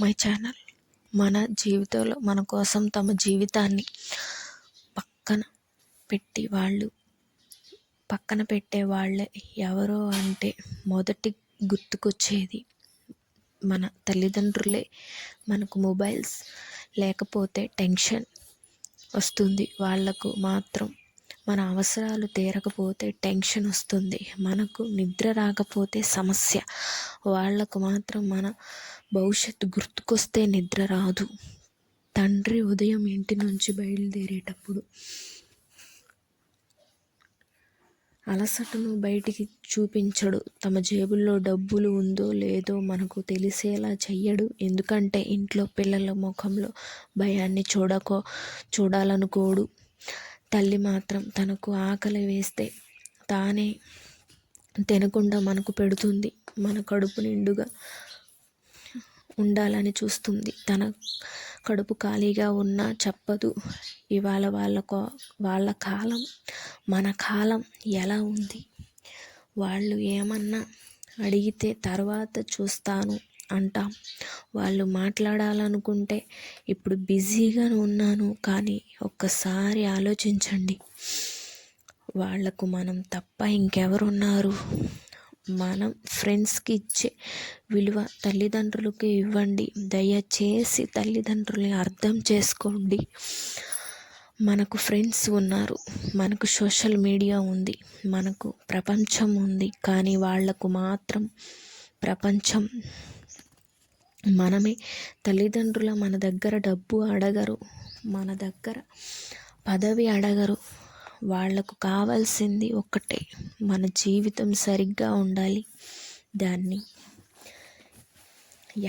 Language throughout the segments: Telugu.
My channel. మన జీవితంలో మన కోసం తమ జీవితాన్ని పక్కన పెట్టి వాళ్ళు పక్కన పెట్టే వాళ్ళే ఎవరో అంటే మొదటి గుర్తుకొచ్చేది మన తల్లిదండ్రులే. మనకు మొబైల్స్ లేకపోతే టెన్షన్ వస్తుంది. వాళ్ళకు మాత్రం మన అవసరాలు తీరకపోతే టెన్షన్ వస్తుంది. మనకు నిద్ర రాకపోతే సమస్య. వాళ్ళకు మాత్రం మన భవిష్యత్తు గుర్తుకొస్తే నిద్ర రాదు. తండ్రి ఉదయం ఇంటి నుంచి బయలుదేరేటప్పుడు అలసటను బయటికి చూపించడు. తమ జేబుల్లో డబ్బులు ఉందో లేదో మనకు తెలిసేలా చెయ్యడు. ఎందుకంటే ఇంట్లో పిల్లల ముఖంలో భయాన్ని చూడకో చూడాలనుకోడు. తల్లి మాత్రం తనకు ఆకలి వేస్తే తానే తినకుండా మనకు పెడుతుంది. మన కడుపు నిండుగా ఉండాలని చూస్తుంది. తన కడుపు ఖాళీగా ఉన్నా చెప్పదు. ఇవాళ వాళ్ళ వాళ్ళ కాలం మన కాలం ఎలా ఉంది? వాళ్ళు ఏమన్నా అడిగితే తర్వాత చూస్తాను. అంటాం. వాళ్ళు మాట్లాడాలనుకుంటే ఇప్పుడు బిజీగా ఉన్నాను కానీ ఒక్కసారి ఆలోచించండి. వాళ్ళకు మనం తప్ప ఇంకెవరున్నారు? మనం ఫ్రెండ్స్కి ఇచ్చే విలువ తల్లిదండ్రులకి ఇవ్వండి. దయచేసి తల్లిదండ్రులని అర్థం చేసుకోండి. మనకు ఫ్రెండ్స్ ఉన్నారు. మనకు సోషల్ మీడియా ఉంది. మనకు ప్రపంచం ఉంది. కానీ వాళ్ళకు మాత్రం ప్రపంచం మనమే తల్లిదండ్రుల మన దగ్గర డబ్బు అడగరు మన దగ్గర పదవి అడగరు. వాళ్ళకు కావాల్సింది ఒక్కటే మన జీవితం సరిగ్గా ఉండాలి. దాన్ని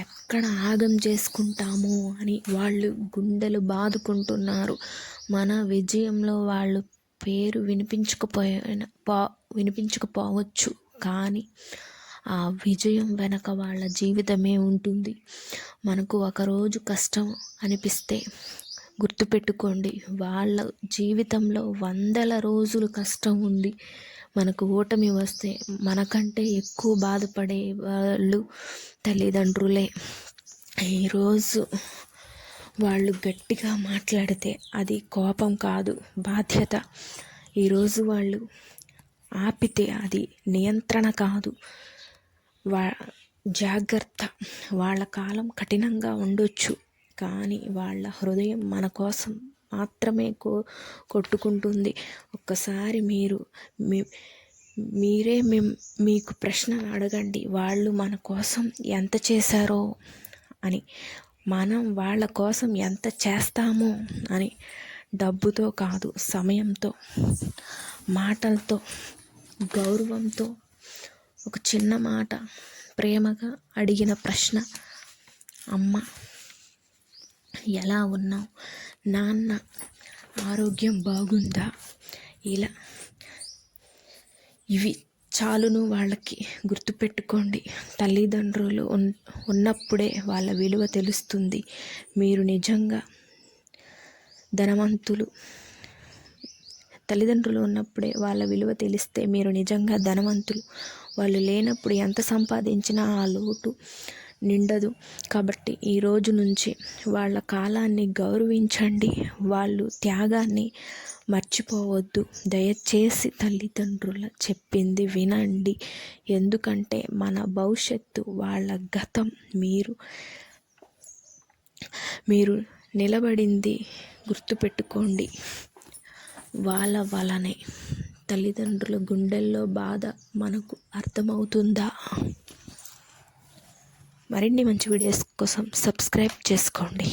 ఎక్కడ ఆగం చేసుకుంటాము అని వాళ్ళు గుండెలు బాదుకుంటున్నారు. మన విజయంలో వాళ్ళు పేరు వినిపించకపోయినా పా వినిపించకపోవచ్చు. కానీ ఆ విజయం వెనక వాళ్ళ జీవితమే ఉంటుంది. మనకు ఒకరోజు కష్టం అనిపిస్తే గుర్తుపెట్టుకోండి వాళ్ళ జీవితంలో వందల రోజులు కష్టం ఉంది. మనకు ఓటమి వస్తే మనకంటే ఎక్కువ బాధపడే వాళ్ళు తల్లిదండ్రులే. ఈరోజు వాళ్ళు గట్టిగా మాట్లాడితే అది కోపం కాదు బాధ్యత. ఈరోజు వాళ్ళు ఆపితే అది నియంత్రణ కాదు. వా జాగ్రత్త. వాళ్ళ కాలం కఠినంగా ఉండొచ్చు. కానీ వాళ్ళ హృదయం మన కోసం మాత్రమే కో కొట్టుకుంటుంది. ఒక్కసారి మీరు మీ మీరే మేము మీకు ప్రశ్న అడగండి. వాళ్ళు మన కోసం ఎంత చేశారో అని. మనం వాళ్ళ కోసం ఎంత చేస్తామో అని. డబ్బుతో కాదు సమయంతో మాటలతో గౌరవంతో ఒక చిన్న మాట ప్రేమగా అడిగిన ప్రశ్న అమ్మ ఎలా ఉన్నావు? నాన్న ఆరోగ్యం బాగుందా? ఇలా ఇవి చాలును వాళ్ళకి గుర్తుపెట్టుకోండి. తల్లిదండ్రులు ఉన్నప్పుడే వాళ్ళ విలువ తెలుస్తుంది. మీరు నిజంగా ధనవంతులు. తల్లిదండ్రులు ఉన్నప్పుడే వాళ్ళ విలువ తెలిస్తే మీరు నిజంగా ధనవంతులు. వాళ్ళు లేనప్పుడు ఎంత సంపాదించినా ఆ లోటు నిండదు. కాబట్టి ఈ రోజు నుంచి వాళ్ళ కాలాన్ని గౌరవించండి. వాళ్ళు త్యాగాన్ని మర్చిపోవద్దు. దయచేసి తల్లిదండ్రుల చెప్పింది వినండి. ఎందుకంటే మన భవిష్యత్తు వాళ్ళ గతం మీరు మీరు నిలబడింది గుర్తుపెట్టుకోండి. వాళ్ళ వలనే తల్లిదండ్రుల గుండెల్లో బాధ మనకు అర్థమవుతుందా? మరిన్ని మంచి వీడియోస్ కోసం సబ్స్క్రైబ్ చేసుకోండి.